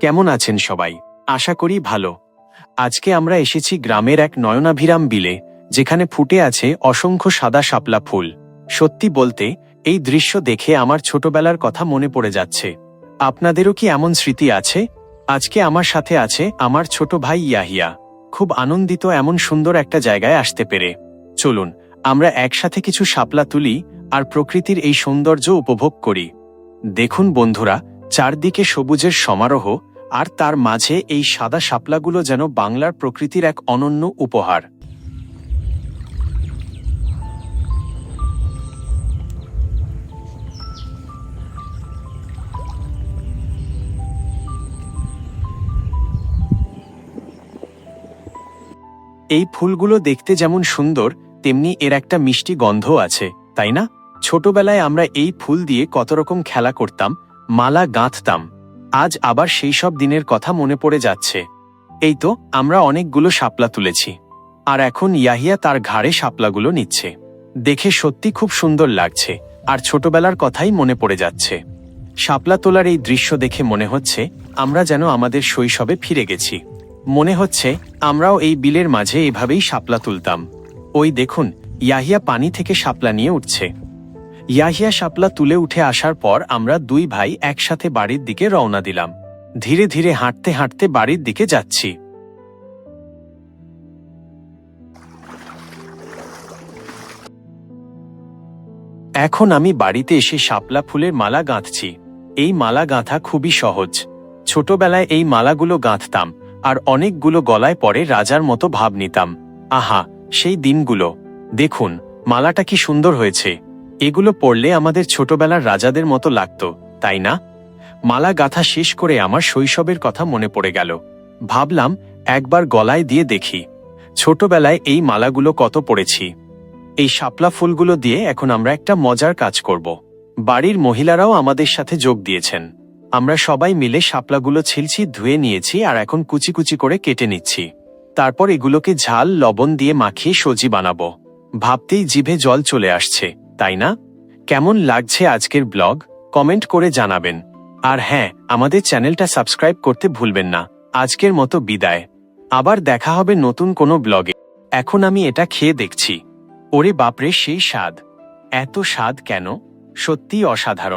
কেমন আছেন সবাই? আশা করি ভালো। আজকে আমরা এসেছি গ্রামের এক নয়নাভিরাম বিলে, যেখানে ফুটে আছে অসংখ্য সাদা শাপলা ফুল। সত্যি বলতে, এই দৃশ্য দেখে আমার ছোটবেলার কথা মনে পড়ে যাচ্ছে। আপনাদেরও কি এমন স্মৃতি আছে? আজকে আমার সাথে আছে আমার ছোট ভাই ইয়াহিয়া। খুব আনন্দিত এমন সুন্দর একটা জায়গায় আসতে পেরে। চলুন, আমরা একসাথে কিছু শাপলা তুলি আর প্রকৃতির এই সৌন্দর্য উপভোগ করি। দেখুন বন্ধুরা, চারদিকে সবুজের সমারোহ আর তার মাঝে এই সাদা শাপলাগুলো যেন বাংলার প্রকৃতির এক অনন্য উপহার। এই ফুলগুলো দেখতে যেমন সুন্দর, তেমনি এর একটা মিষ্টি গন্ধ আছে, তাই না? ছোটবেলায় আমরা এই ফুল দিয়ে কত রকম খেলা করতাম, মালা গাঁথতাম। আজ আবার সেই সব দিনের কথা মনে পড়ে যাচ্ছে। এই তো, আমরা অনেকগুলো শাপলা তুলেছি। আর এখন ইয়াহিয়া তার ঘাড়ে শাপলাগুলো নিচ্ছে। দেখে সত্যি খুব সুন্দর লাগছে, আর ছোটবেলার কথাই মনে পড়ে যাচ্ছে। শাপলা তোলার এই দৃশ্য দেখে মনে হচ্ছে, আমরা যেন আমাদের শৈশবে ফিরে গেছি। মনে হচ্ছে, আমরাও এই বিলের মাঝে এভাবেই শাপলা তুলতাম। ওই দেখুন, ইয়াহিয়া পানি থেকে শাপলা নিয়ে উঠছে। ইয়াহিয়া শাপলা তুলে উঠে আসার পর আমরা দুই ভাই একসাথে বাড়ির দিকে রওনা দিলাম। ধীরে ধীরে হাঁটতে হাঁটতে বাড়ির দিকে যাচ্ছি। এখন আমি বাড়িতে এসে শাপলা ফুলের মালা গাঁথছি। এই মালা গাঁথা খুবই সহজ। ছোটবেলায় এই মালাগুলো গাঁথতাম, আর অনেকগুলো গলায় পরে রাজার মতো ভাব নিতাম। আহা, সেই দিনগুলো। দেখুন, মালাটা কি সুন্দর হয়েছে। এগুলো পড়লে আমাদের ছোটবেলার রাজাদের মতো লাগতো, তাই না? মালা গাথা শেষ করে আমার শৈশবের কথা মনে পড়ে গেল। ভাবলাম, একবার গলায় দিয়ে দেখি। ছোটবেলায় এই মালাগুলো কত পড়েছি। এই শাপলা ফুলগুলো দিয়ে এখন আমরা একটা মজার কাজ করব। বাড়ির মহিলারাও আমাদের সাথে যোগ দিয়েছেন। আমরা সবাই মিলে শাপলাগুলো ছিলছি, ধুয়ে নিয়েছি আর এখন কুচি কুচি করে কেটে নিচ্ছি। তারপর এগুলোকে ঝাল, লবণ দিয়ে মাখিয়ে সজি বানাবো। ভাবতেই জিভে জল চলে আসছে। তাই না? কেমন লাগছে আজকের ব্লগ? কমেন্ট করে জানাবেন। আর হ্যাঁ আমাদের চ্যানেলটা সাবস্ক্রাইব করতে ভুলবেন না। আজকের মতো বিদায়। আবার দেখা হবে নতুন কোনো ব্লগে। এখন আমি এটা খেয়ে দেখছি। ওরে বাপরে, সেই স্বাদ। এত স্বাদ কেন? সত্যিই অসাধারণ।